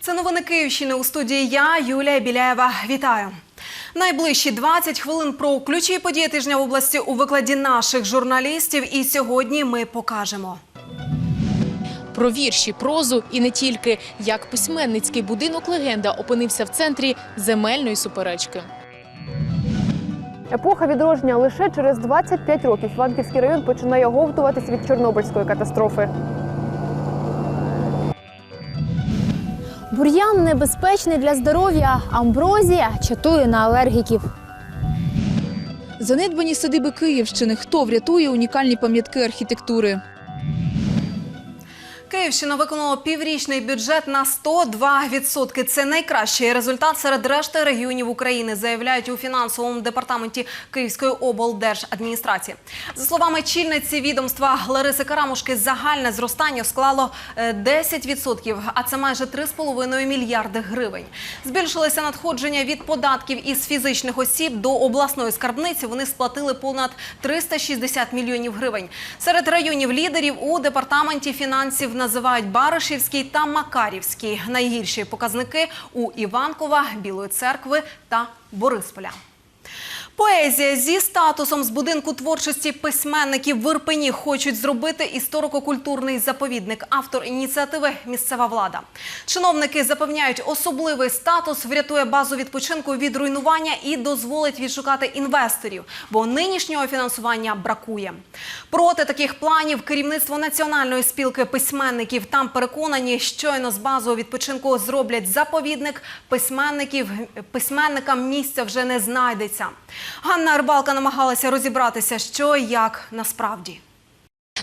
Це новини Київщини у студії. Я Юлія Біляєва. Вітаю. Найближчі 20 хвилин про ключі події тижня в області у викладі наших журналістів. І сьогодні ми покажемо. Про вірші, прозу і не тільки як письменницький будинок легенда опинився в центрі земельної суперечки. Епоха відродження лише через 25 років Іванківський район починає оговтуватись від Чорнобильської катастрофи. Бур'ян небезпечний для здоров'я. Амброзія чатує на алергіків. Занедбані садиби Київщини. Хто врятує унікальні пам'ятки архітектури? Київщина виконала піврічний бюджет на 102%. Це найкращий результат серед решти регіонів України, заявляють у фінансовому департаменті Київської облдержадміністрації. За словами чільниці відомства Лариси Карамушки, загальне зростання склало е, 10%, а це майже 3,5 мільярди гривень. Збільшилися надходження від податків із фізичних осіб до обласної скарбниці. Вони сплатили понад 360 мільйонів гривень. Серед районів лідерів у департаменті фінансів називають Баришівський та Макарівський. Найгірші показники у Іванкова, Білої церкви та Борисполя. Поезія зі статусом з будинку творчості письменників в Ірпені хочуть зробити історико-культурний заповідник. Автор ініціативи місцева влада. Чиновники запевняють, особливий статус врятує базу відпочинку від руйнування і дозволить відшукати інвесторів, бо нинішнього фінансування бракує. Проти таких планів керівництво національної спілки письменників там переконані, щойно з базового відпочинку зроблять заповідник. Письменників письменникам місця вже не знайдеться. Ганна Рибалка намагалася розібратися, що і як насправді.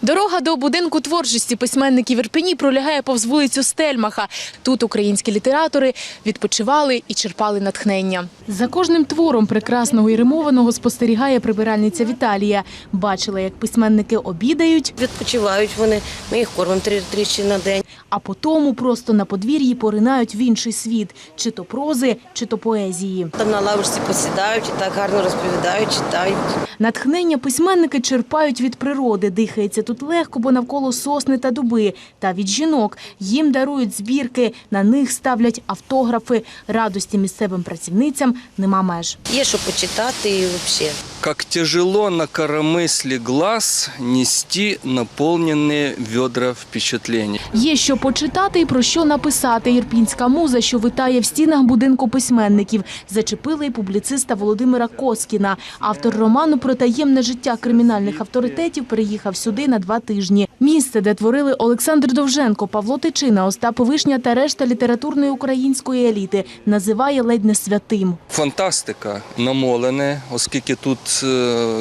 Дорога до будинку творчості письменників Ірпені пролягає повз вулицю Стельмаха. Тут українські літератори відпочивали і черпали натхнення. За кожним твором прекрасного і римованого спостерігає прибиральниця Віталія. Бачила, як письменники обідають, Відпочивають вони, ми їх кормимо три тричі на день. А потому просто на подвір'ї поринають в інший світ – чи то прози, чи то поезії. Там на лавочці посідають і так гарно розповідають, читають. Натхнення письменники черпають від природи. Дихається тут легко, бо навколо сосни та дуби. Та від жінок. Їм дарують збірки, на них ставлять автографи. Радості місцевим працівницям нема меж. Є що почитати і взагалі. Как тяжело на коромысле глаз нести наполненные ведра впечатлений. Є що почитати і про що написати. Ірпінська муза, що витає в стінах будинку письменників. Зачепили і публіциста Володимира Коскіна. Автор роману про таємне життя кримінальних авторитетів переїхав сюди на два тижні. Місце, де творили Олександр Довженко, Павло Тичина, Остап Вишня та решта літературної української еліти, називає ледь не святим. Фантастика намолене, оскільки тут, е,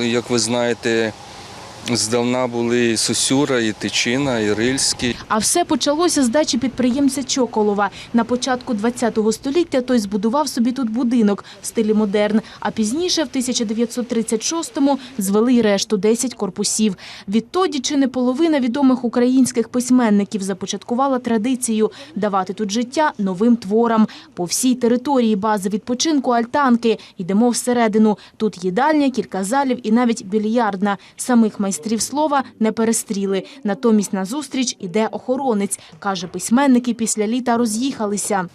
як ви знаєте, здавна були і Сосюра, і Тичина, і Рильський. А все почалося з дачі підприємця Чоколова. На початку ХХ століття той збудував собі тут будинок в стилі модерн, а пізніше, в 1936-му, звели й решту – 10 корпусів. Відтоді чи не половина відомих українських письменників започаткувала традицію давати тут життя новим творам. По всій території бази відпочинку альтанки. Йдемо всередину. Тут їдальня, кілька залів і навіть більярдна. Самих майстрів слова не перестріли. Натомість на зустріч іде охоронець. Каже, письменники після літа роз'їхалися.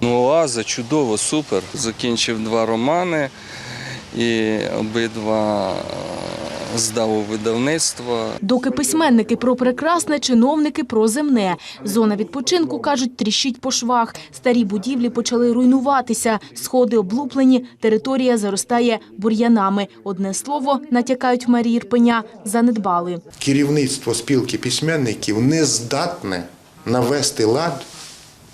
Ну, Оаза чудово, супер. Закінчив два романи і обидва здав у видавництво. Доки письменники про прекрасне, чиновники про земне. Зона відпочинку, кажуть, тріщить по швах. Старі будівлі почали руйнуватися. Сходи облуплені, територія заростає бур'янами. Одне слово, натякають в мерії Ірпеня, занедбали. керівництво спілки письменників не здатне навести лад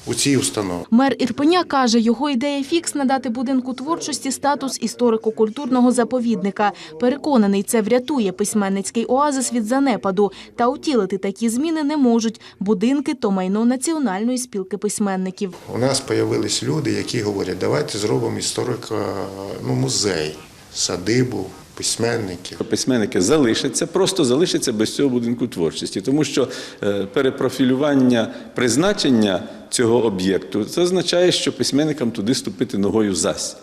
у цій установі. Мер Ірпеня каже, його ідея фікс надати будинку творчості статус історико-культурного заповідника. Переконаний, це врятує письменницький оазис від занепаду. Та утілити такі зміни не можуть. Будинки – то майно Національної спілки письменників. У нас з'явились люди, які говорять, давайте зробимо історико, ну, музей, садибу письменників. Письменники залишаться, просто залишаться без цього будинку творчості, тому що е, перепрофілювання призначення цього об'єкту це означає, що письменникам туди ступити ногою зась.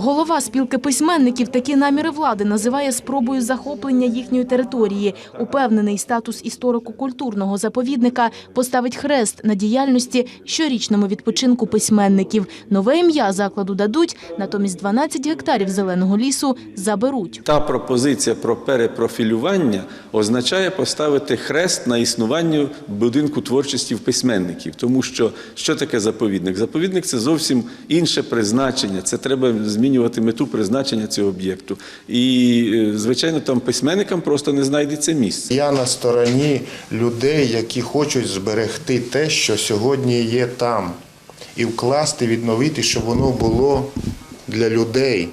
Голова спілки письменників такі наміри влади називає спробою захоплення їхньої території. Упевнений, статус історико-культурного заповідника поставить хрест на діяльності щорічному відпочинку письменників. Нове ім'я закладу дадуть, натомість 12 гектарів зеленого лісу заберуть. Та пропозиція про перепрофілювання означає поставити хрест на існуванню будинку творчості в письменників. Тому що що таке заповідник? Заповідник це зовсім інше призначення. Це треба змінювати мету призначення цього об'єкту. І, е, звичайно, там письменникам просто не знайдеться місце. Я на стороні людей, які хочуть зберегти те, що сьогодні є там, і вкласти, відновити, щоб воно було для людей,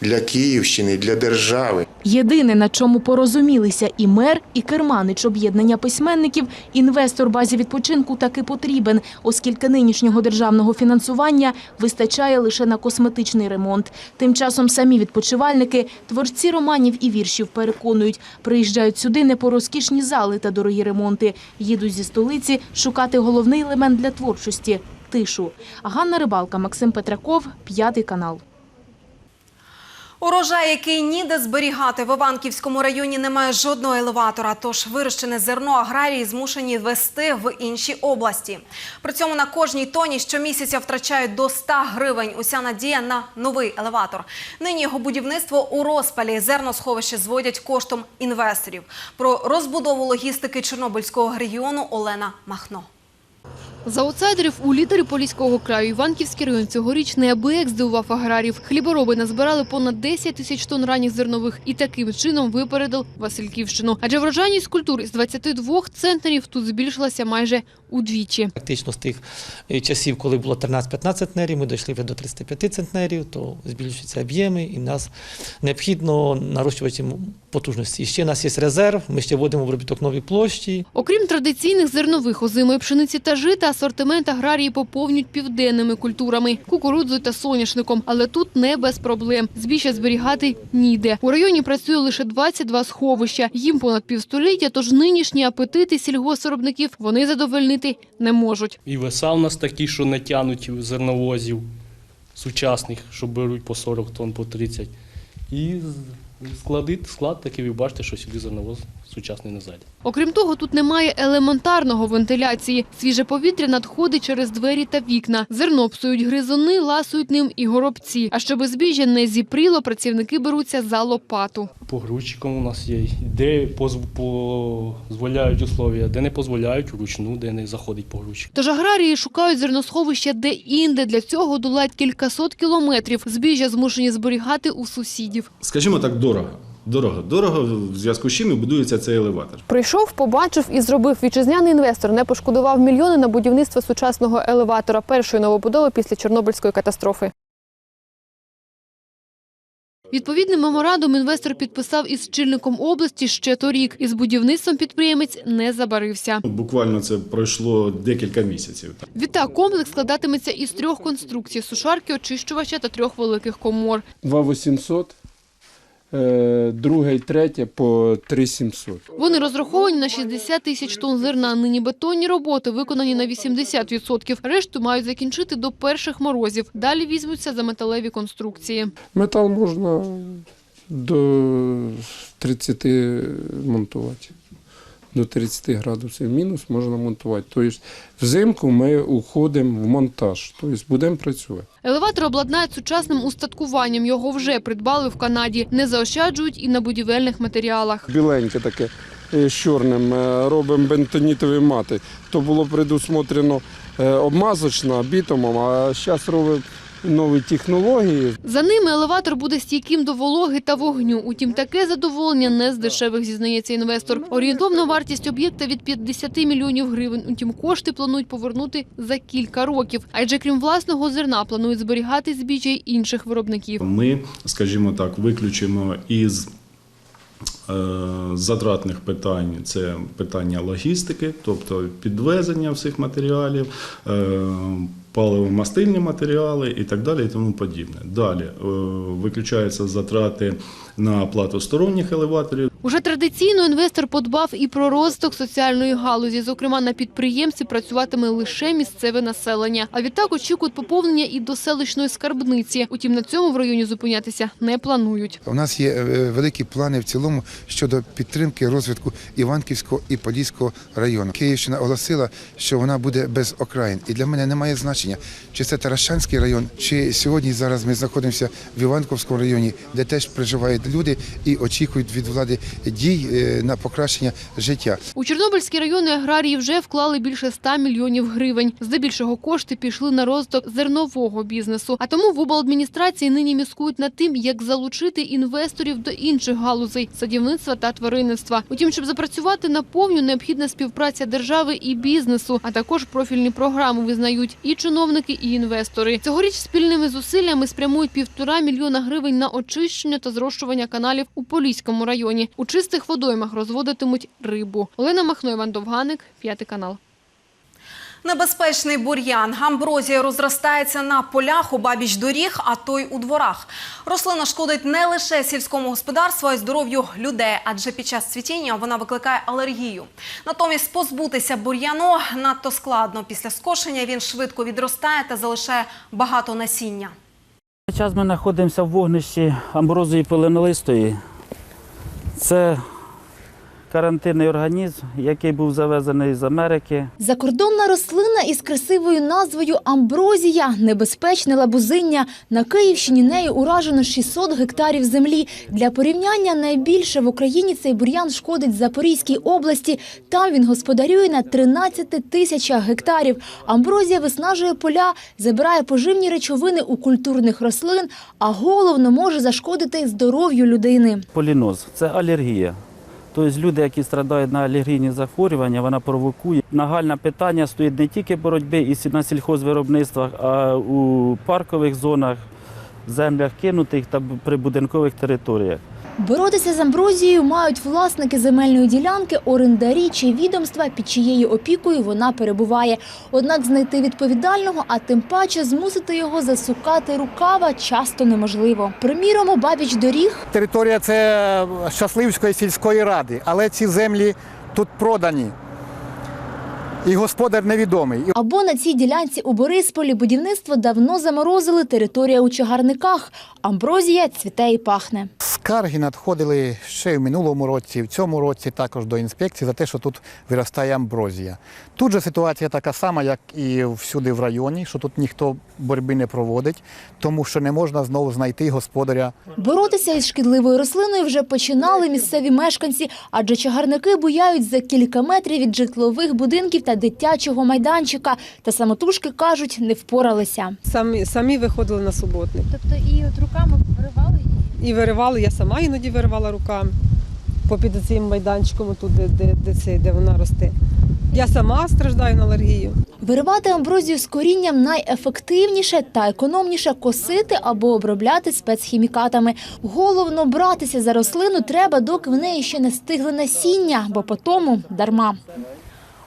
для Київщини, для держави. Єдине, на чому порозумілися і мер, і керманич об'єднання письменників, інвестор базі відпочинку таки потрібен, оскільки нинішнього державного фінансування вистачає лише на косметичний ремонт. Тим часом самі відпочивальники, творці романів і віршів переконують, приїжджають сюди не по розкішні зали та дорогі ремонти. Їдуть зі столиці шукати головний елемент для творчості – тишу. Ганна Рибалка, Максим Петраков, П'ятий канал. Урожай, який ніде зберігати в Іванківському районі, немає жодного елеватора. Тож вирощене зерно аграрії змушені вести в інші області. При цьому на кожній тоні щомісяця втрачають до 100 гривень. Уся надія на новий елеватор. Нині його будівництво у розпалі. Зерносховище зводять коштом інвесторів. Про розбудову логістики Чорнобильського регіону Олена Махно. За аутсайдерів у лідері Поліського краю Іванківський район цьогоріч неабияк здивував аграрів. Хлібороби назбирали понад 10 тисяч тонн ранніх зернових і таким чином випередив Васильківщину. Адже врожайність культур з 22 центнерів тут збільшилася майже удвічі. Фактично з тих е, часів, коли було 13-15 центнерів, ми дійшли вже до 35 центнерів, то збільшуються об'єми, і нас необхідно нарощувати потужності. І ще у нас є резерв, ми ще вводимо в обробіток нові площі. Окрім традиційних зернових озимої пшениці та жита, асортимент аграрії поповнюють південними культурами – кукурудзою та соняшником. Але тут не без проблем. Збіжжя зберігати ніде. У районі працює лише 22 сховища. Їм понад півстоліття, тож нинішні апетити сільгоспвиробників вони задовольнити не можуть. І веса в нас такі, що не тянуть зерновозів сучасних, що беруть по 40 тонн, по 30. І склади, склад такий, ви бачите, що сюди зерновоз сучасний не зайде. Окрім того, тут немає елементарного вентиляції. Свіже повітря надходить через двері та вікна. Зерно псують гризуни, ласують ним і горобці. А щоб збіжжя не зіпріло, працівники беруться за лопату. Погрузчиком у нас є. Де дозволяють условия, де не дозволяють, вручну, де не заходить погрузчик. Тож аграрії шукають зерносховища де-інде. Для цього долають кількасот кілометрів. Збіжжя змушені зберігати у сусідів. Скажімо так, дорого. Дорого. Дорого в зв'язку з чим і будується цей елеватор. Прийшов, побачив і зробив. Вітчизняний інвестор не пошкодував мільйони на будівництво сучасного елеватора першої новобудови після Чорнобильської катастрофи. Відповідний меморандум інвестор підписав із чільником області ще торік. Із будівництвом підприємець не забарився. Буквально це пройшло декілька місяців. Відтак комплекс складатиметься із трьох конструкцій – сушарки, очищувача та трьох великих комор. 2800, е, друге і третє по 3700. Вони розраховані на 60 тисяч тонн зерна. Нині бетонні роботи виконані на 80%. Решту мають закінчити до перших морозів. Далі візьмуться за металеві конструкції. Метал можна до 30 монтувати. До 30 градусів мінус можна монтувати. Тобто взимку ми уходимо в монтаж, тобто будемо працювати. Елеватор обладнають сучасним устаткуванням. Його вже придбали в Канаді. Не заощаджують і на будівельних матеріалах. Біленьке таке е, з чорним е, робимо бентонітові мати. То було предусмотрено е, обмазочно бітумом, а зараз робимо нові технології. За ними елеватор буде стійким до вологи та вогню. Утім, таке задоволення не з дешевих, зізнається інвестор. Орієнтовна вартість об'єкта від 50 мільйонів гривень. Утім, кошти планують повернути за кілька років. Адже крім власного зерна, планують зберігати збіжжя й інших виробників. Ми, скажімо так, виключимо із затратних питань це питання логістики, тобто підвезення всіх матеріалів, е, паливомастильні матеріали і так далі, і тому подібне. Далі е, виключаються затрати на оплату сторонніх елеваторів. Уже традиційно інвестор подбав і про розвиток соціальної галузі. Зокрема, на підприємстві працюватиме лише місцеве населення. А відтак очікують поповнення і до селищної скарбниці. Утім, на цьому в районі зупинятися не планують. У нас є е, великі плани в цілому щодо підтримки розвитку Іванківського і Подільського району. Київщина оголосила, що вона буде без окраїн. І для мене немає значення, чи це Таращанський район, чи сьогодні зараз ми знаходимося в Іванковському районі, де теж проживають люди і очікують від влади дій е, на покращення життя. У Чорнобильські райони аграрії вже вклали більше 100 мільйонів гривень. Здебільшого кошти пішли на розвиток зернового бізнесу. А тому в обладміністрації нині міскують над тим, як залучити інвесторів до інших галузей садівництва та тваринництва. Утім, щоб запрацювати наповню, необхідна співпраця держави і бізнесу, а також профільні програми визнають і чиновники, і інвестори. Цьогоріч спільними зусиллями спрямують півтора мільйона гривень на очищення та зрощування каналів у Поліському районі. У чистих водоймах розводитимуть рибу. Олена Махно, Іван Довганик, п'ятий канал. Небезпечний бур'ян амброзія розростається на полях у бабіч доріг, а то й у дворах. Рослина шкодить не лише сільському господарству, а й здоров'ю людей, адже під час цвітіння вона викликає алергію. Натомість позбутися бур'яну надто складно. Після скошення він швидко відростає та залишає багато насіння. Зараз ми знаходимося в вогнищі амброзії пеленолистої. Це карантинний організм, який був завезений з Америки. Закордонна рослина із красивою назвою амброзія, небезпечне лабузиння. На Київщині нею уражено 600 гектарів землі. Для порівняння найбільше в Україні цей бур'ян шкодить Запорізькій області. Там він господарює на 13 тисячах гектарів. Амброзія виснажує поля, забирає поживні речовини у культурних рослин, а головно може зашкодити здоров'ю людини. Поліноз це алергія. Тобто люди, які страдають на алергійні захворювання, вона провокує. Нагальне питання стоїть не тільки боротьби із на сільхозвиробництвах, а у паркових зонах, землях кинутих та прибудинкових територіях. Боротися з амброзією мають власники земельної ділянки, орендарі чи відомства, під чиєю опікою вона перебуває. Однак знайти відповідального, а тим паче змусити його засукати рукава часто неможливо. Приміром, обабіч доріг Територія це Щасливської сільської ради, але ці землі тут продані. І господар невідомий. або на цій ділянці у Борисполі будівництво давно заморозили територія у чагарниках. Амброзія цвіте і пахне. Скарги надходили ще й в минулому році, в цьому році також до інспекції за те, що тут виростає амброзія. Тут же ситуація така сама, як і всюди в районі, що тут ніхто боротьби не проводить, тому що не можна знову знайти господаря Боротися із шкідливою рослиною вже починали місцеві мешканці, адже чагарники буяють за кілька метрів від житлових будинків та дитячого майданчика. Та самотужки кажуть, не впоралися. Самі, самі виходили на суботник. Тобто і от руками виривали І виривали, я сама іноді виривала руками попід цим майданчиком, тут, де, де, де, це, де вона росте. Я сама страждаю на алергію. Виривати амброзію з корінням найефективніше та економніше косити або обробляти спецхімікатами. Головно братися за рослину треба, доки в неї ще не стигли насіння, бо по тому дарма.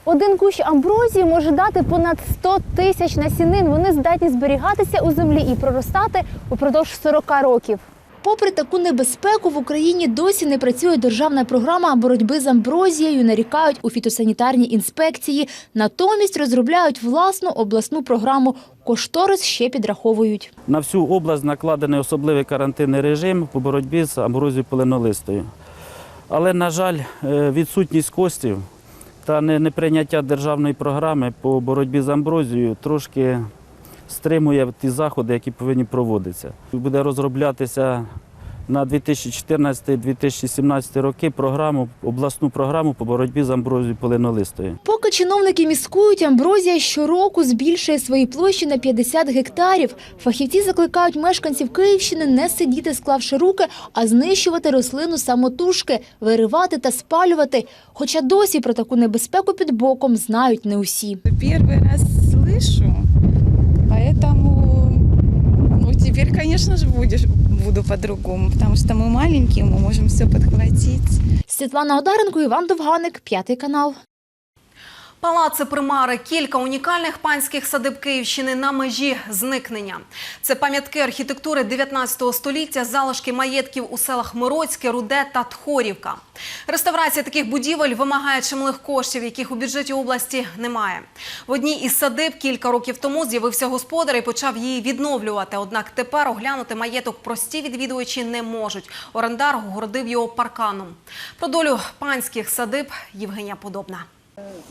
Один кущ амброзії може дати понад 100 тисяч насінин. Вони здатні зберігатися у землі і проростати упродовж 40 років. Попри таку небезпеку, в Україні досі не працює державна програма боротьби з амброзією, нарікають у фітосанітарній інспекції. Натомість розробляють власну обласну програму. Кошторис ще підраховують. На всю область накладений особливий карантинний режим по боротьбі з амброзією пеленолистою. Але, на жаль, е, відсутність коштів та не- неприйняття державної програми по боротьбі з амброзією трошки стримує ті заходи, які повинні проводитися. Буде розроблятися на 2014-2017 роки програму, обласну програму по боротьбі з амброзією пеленолистою. Поки чиновники міскують, амброзія щороку збільшує свої площі на 50 гектарів. Фахівці закликають мешканців Київщини не сидіти, склавши руки, а знищувати рослину самотужки, виривати та спалювати. Хоча досі про таку небезпеку під боком знають не усі. Первый раз слышу, поэтому, ну, теперь, конечно же, будешь, буду по-другому, потому что мы маленькие, мы можем все подхватить. Світлана Одаренко, Іван Довганик, п'ятий канал. Палаци Примари кілька унікальних панських садиб Київщини на межі зникнення. Це пам'ятки архітектури 19 століття, залишки маєтків у селах Мироцьке, Руде та Тхорівка. Реставрація таких будівель вимагає чималих коштів, яких у бюджеті області немає. В одній із садиб кілька років тому з'явився господар і почав її відновлювати. Однак тепер оглянути маєток прості відвідувачі не можуть. Орендар огородив його парканом. Про долю панських садиб Євгенія Подобна.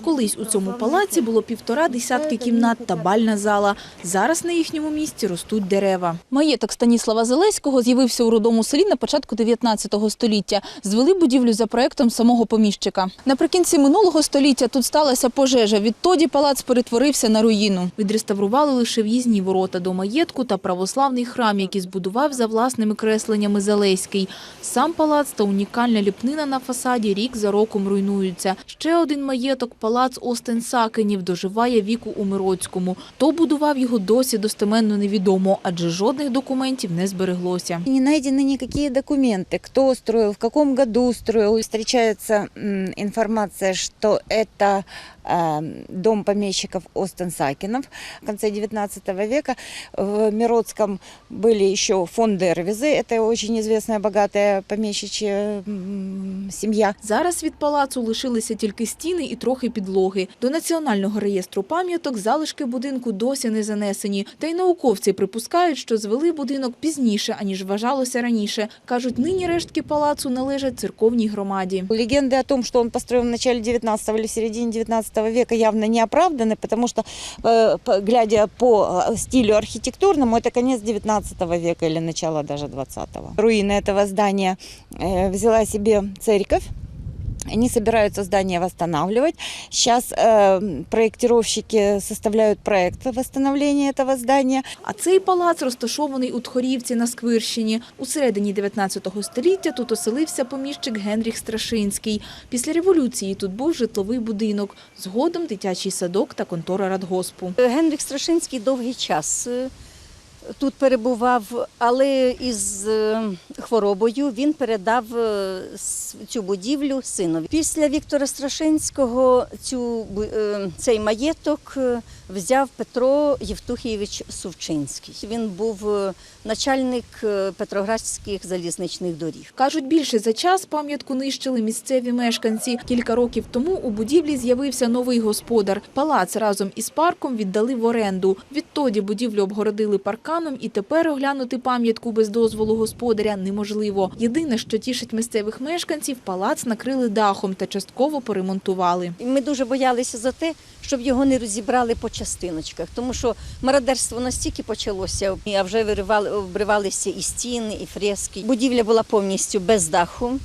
Колись у цьому палаці було півтора десятки кімнат та бальна зала. Зараз на їхньому місці ростуть дерева. Маєток Станіслава Зелеського з'явився у родому селі на початку 19 століття. Звели будівлю за проектом самого поміщика. Наприкінці минулого століття тут сталася пожежа. Відтоді палац перетворився на руїну. Відреставрували лише в'їзні ворота до маєтку та православний храм, який збудував за власними кресленнями Залеський. Сам палац та унікальна ліпнина на фасаді рік за роком руйнуються. Ще один маєток палац Остен-Сакенів, доживає віку у Мироцькому. Хто будував його досі достеменно невідомо, адже жодних документів не збереглося. Не найдены никакие документы, кто строил, в каком году строил. Встречается м, информация, что это э, дом помещиков Остен-Сакинов. В конце XIX века в Миродском были еще фон Дервизы. Это очень известная, богатая помещичья м, семья. Зараз від палацу лишилися тільки стіни і трохи підлоги. До Національного реєстру пам'яток залишки будинку досі не занесені. Та й науковці припускають, що звели будинок пізніше, аніж вважалося раніше. Кажуть, нині рештки палацу належать церковній громаді. Легенды о том, что он построен в начале 19 или в середине 19 века, явно не оправданы, потому что, э, по- глядя по э, стилю архитектурному, это конец 19 века или начало даже 20-го. Руины этого здания э, взяла себе церковь. Они собираются здание восстанавливать. Сейчас э, проектировщики составляют проект восстановления этого здания. А цей палац розташований у Тхорівці на Сквирщині. У середині 19 століття тут оселився поміщик Генріх Страшинський. Після революції тут був житловий будинок, згодом дитячий садок та контора радгоспу. Генрік Страшинський довгий час е, тут перебував, але із е, хворобою він передав е, цю будівлю синові. Після Віктора Страшинського цю, е, цей маєток взяв Петро Євтухійович Сувчинський. Він був начальник Петроградських залізничних доріг. Кажуть, більше за час пам'ятку нищили місцеві мешканці. Кілька років тому у будівлі з'явився новий господар. Палац разом із парком віддали в оренду. Відтоді будівлю обгородили парканом і тепер оглянути пам'ятку без дозволу господаря неможливо. Єдине, що тішить місцевих мешканців, палац накрили дахом та частково поремонтували. Ми дуже боялися за те, щоб його не розібрали по частиночках, тому що мародерство настільки почалося, а вже виривали, обривалися і стіни, і фрески. Будівля була повністю без даху.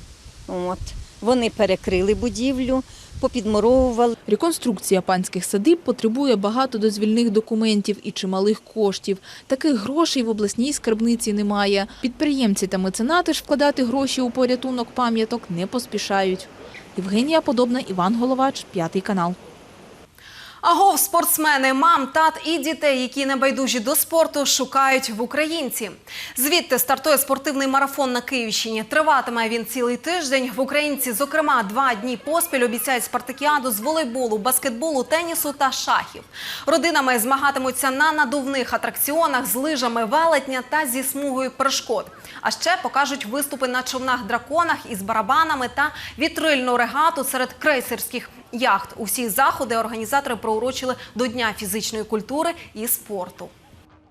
От. Вони перекрили будівлю, попідмуровували. Реконструкція панських садиб потребує багато дозвільних документів і чималих коштів. Таких грошей в обласній скарбниці немає. Підприємці та меценати ж вкладати гроші у порятунок пам'яток не поспішають. Євгенія Подобна, Іван Головач, П'ятий канал. Агов, спортсмени, мам, тат і дітей, які небайдужі до спорту, шукають в українці. Звідти стартує спортивний марафон на Київщині. Триватиме він цілий тиждень. В українці, зокрема, два дні поспіль обіцяють спартакіаду з волейболу, баскетболу, тенісу та шахів. Родинами змагатимуться на надувних атракціонах з лижами велетня та зі смугою перешкод. А ще покажуть виступи на човнах-драконах із барабанами та вітрильну регату серед крейсерських яхт. Усі заходи організатори проурочили до Дня фізичної культури і спорту.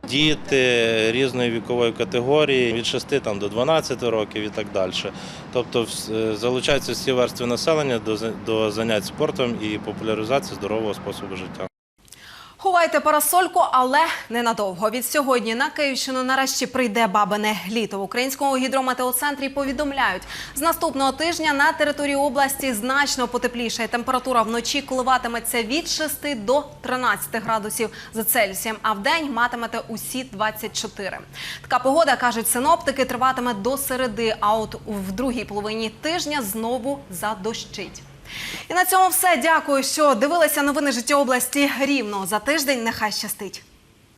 Діти різної вікової категорії від 6 там, до 12 років і так далі. Тобто вс- залучаються всі верстви населення до занять спортом і популяризації здорового способу життя. Ховайте парасольку, але ненадовго. Від сьогодні на Київщину нарешті прийде бабине літо. В українському гідрометеоцентрі повідомляють, з наступного тижня на території області значно потеплішає. Температура вночі коливатиметься від 6 до 13 градусів за Цельсієм, а вдень матимете усі 24. Така погода, кажуть синоптики, триватиме до середи, а от в другій половині тижня знову задощить. І на цьому все. Дякую, що дивилися новини життя області рівно. За тиждень нехай щастить.